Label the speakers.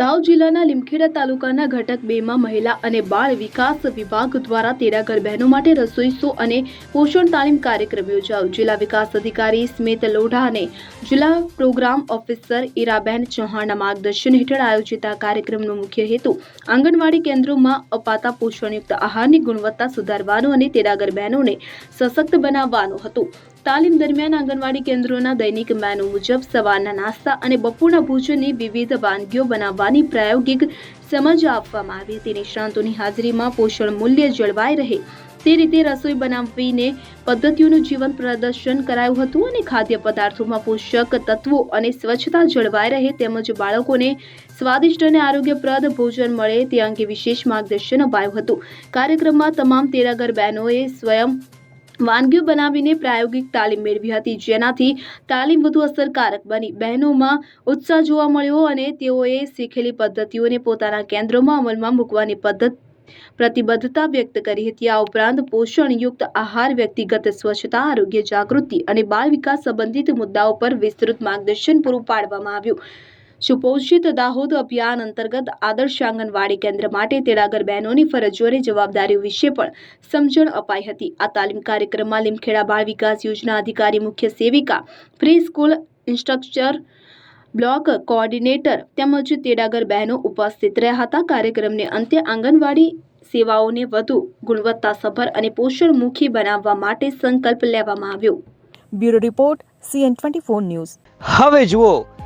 Speaker 1: દાહોદ જિલ્લાના લીમખેડા તાલુકાના ઘટક બેમાં મહિલા અને બાળ વિકાસ વિભાગ દ્વારા તેડાગર બહેનો માટે રસોઈ શો અને પોષણ તાલીમ કાર્યક્રમ યોજાયો. જિલ્લા વિકાસ અધિકારી સ્મિત લોઢા અને જિલ્લા પ્રોગ્રામ ઓફિસર ઈરાબેન ચૌહાણના માર્ગદર્શન હેઠળ આયોજિત આ કાર્યક્રમનો મુખ્ય હેતુ આંગણવાડી કેન્દ્રોમાં અપાતા પોષણયુક્ત આહારની ગુણવત્તા સુધારવાનો અને તેડાગર બહેનોને સશક્ત બનાવવાનો હતો. તાલીમ દરમિયાન આંગણવાડી કેન્દ્રોના દૈનિક મેનુ મુજબ સવારના નાસ્તા અને બપોરના ભોજનની વિવિધ વાનગીઓ બનાવવાની પ્રાયોગિક સમજ આપવામાં આવી. હતી નિષ્ણાંતોની હાજરીમાં પોષણ મૂલ્ય જળવાઈ રહે. તે રીતે રસોઈ બનાવીને પદ્ધતિઓનું જીવન પ્રદર્શન કરાયું હતું અને ખાદ્ય પદાર્થોમાં પોષક તત્વો અને સ્વચ્છતા જળવાઈ રહે તેમજ બાળકોને સ્વાદિષ્ટ અને આરોગ્યપ્રદ ભોજન મળે તે અંગે વિશેષ માર્ગદર્શન અપાયું હતું. કાર્યક્રમમાં તમામ તેરાગર બહેનોએ સ્વયં વાનગીઓ બનાવીને પ્રાયોગિક તાલીમ મેળવી હતી. જેનાથી તાલીમ વધુ અસરકારક બની. બહેનોમાં ઉત્સાહ જોવા મળ્યો અને તેઓએ શીખેલી પદ્ધતિઓને પોતાના કેન્દ્રોમાં અમલમાં મૂકવાની પદ્ધતિ પ્રતિબદ્ધતા વ્યક્ત કરી હતી. આ ઉપરાંત પોષણયુક્ત આહાર, વ્યક્તિગત સ્વચ્છતા, આરોગ્ય જાગૃતિ અને બાળ વિકાસ સંબંધિત મુદ્દાઓ પર વિસ્તૃત માર્ગદર્શન પૂરું પાડવામાં આવ્યું. સુપોષિત દાહોદ અભિયાન અંતર્ગત આદર્શ આંગણવાડી કેન્દ્ર માટે તેડાગર બહેનોની ફરજો અને જવાબદારીઓ વિશે પણ સમજણ અપાઈ હતી. આ તાલીમ કાર્યક્રમમાં લીમખેડા બાળ વિકાસ યોજના અધિકારી મુખ્ય સેવિકા pre school instructor block coordinator તેમજ તેડાગર બહેનો ઉપસ્થિત રહ્યા હતા. કાર્યક્રમને અંતે આંગણવાડી સેવાઓને વધુ ગુણવત્તાસભર અને પોષણમુખી બનાવવા માટે સંકલ્પ લેવામાં આવ્યો.
Speaker 2: Bureau report CN twenty four news.
Speaker 3: હવે જુઓ